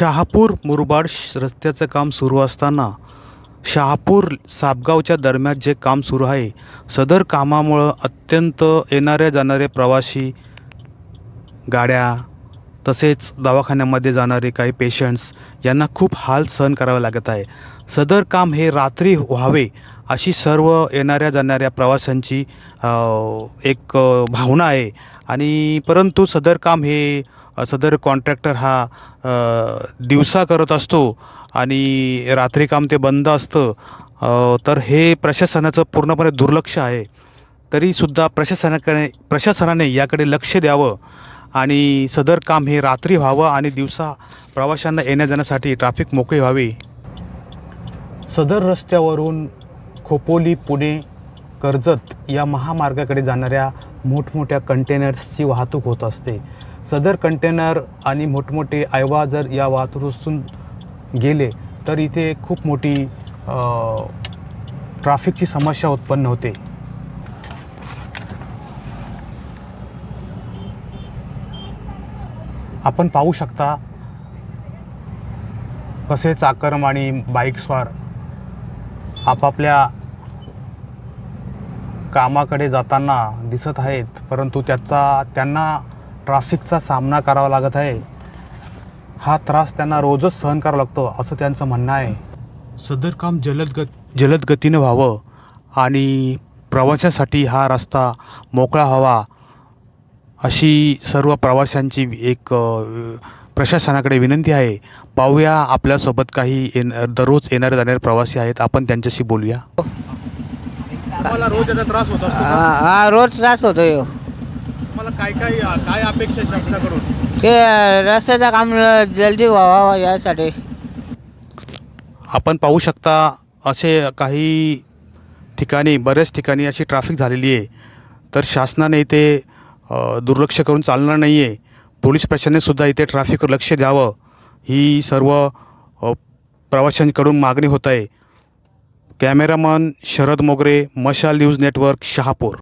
शहापूर मुरबाड श- रस्त्याचं काम सुरू असताना शहापूर सापगावच्या दरम्यान जे काम सुरू आहे सदर कामामुळं अत्यंत येणाऱ्या जाणारे प्रवासी गाड्या तसेच दवाखान्यामध्ये जाणारे काही पेशंट्स यांना खूप हाल सहन करावे लागत आहे. सदर काम हे रात्री व्हावे अशी सर्व येणाऱ्या जाणाऱ्या प्रवाशांची एक भावना आहे. आणि परंतु सदर काम हे सदर कॉन्ट्रॅक्टर हा दिवसा करत असतो आणि रात्री काम ते बंद असतं तर हे प्रशासनाचं पूर्णपणे दुर्लक्ष आहे. तरीसुद्धा प्रशासनाकडे प्रशासनाने याकडे लक्ष द्यावं आणि सदर काम हे रात्री व्हावं आणि दिवसा प्रवाशांना येण्या जाण्यासाठी ट्रॅफिक मोकळी व्हावी. सदर रस्त्यावरून खोपोली पुणे कर्जत या महामार्गाकडे जाणाऱ्या मोठमोठ्या कंटेनर्सची वाहतूक होत असते. सदर कंटेनर आणि मोठमोठे आयवा जर या वाहतुकीतून गेले तर इथे खूप मोठी ट्रॅफिकची समस्या उत्पन्न होते. आपण पाहू शकता कसे चाकरम आणि बाईक्सवार आपापल्या कामाकडे जाताना दिसत आहेत परंतु त्याचा त्यांना ट्रॅफिकचा सामना करावा लागत आहे. हा त्रास त्यांना रोजच सहन करावा लागतो असं त्यांचं म्हणणं आहे. सदर काम जलद गत जलद गतीनं व्हावं आणि प्रवाशासाठी हा रस्ता मोकळा व्हावा अशी सर्व प्रवाशांची एक प्रशासनाकडे विनंती आहे. पाहूया आपल्यासोबत काही येन दररोज येणारे जाणारे प्रवासी आहेत आपण त्यांच्याशी बोलूया. तुम्हाला रोज याचा त्रास होत असतो हा हा, रोज त्रास होतो. तुम्हाला काय काय काय अपेक्षा शासनाकडून? ते रस्त्याचं काम जल्दी व्हावा यासाठी. आपण पाहू शकता असे काही ठिकाणी बऱ्याच ठिकाणी अशी ट्रॅफिक झालेली आहे. तर शासनाने इथे अ, दुर्लक्ष करून चालणार नाही आहे पोलीस प्रशासनाने सुद्धा इथे ट्रॅफिकवर लक्ष द्यावं. ही सर्व अ, प्रवाशांकडून मागणी होत आहे. कॅमेरामन शरद मोगरे मशाल न्यूज नेटवर्क शहापूर.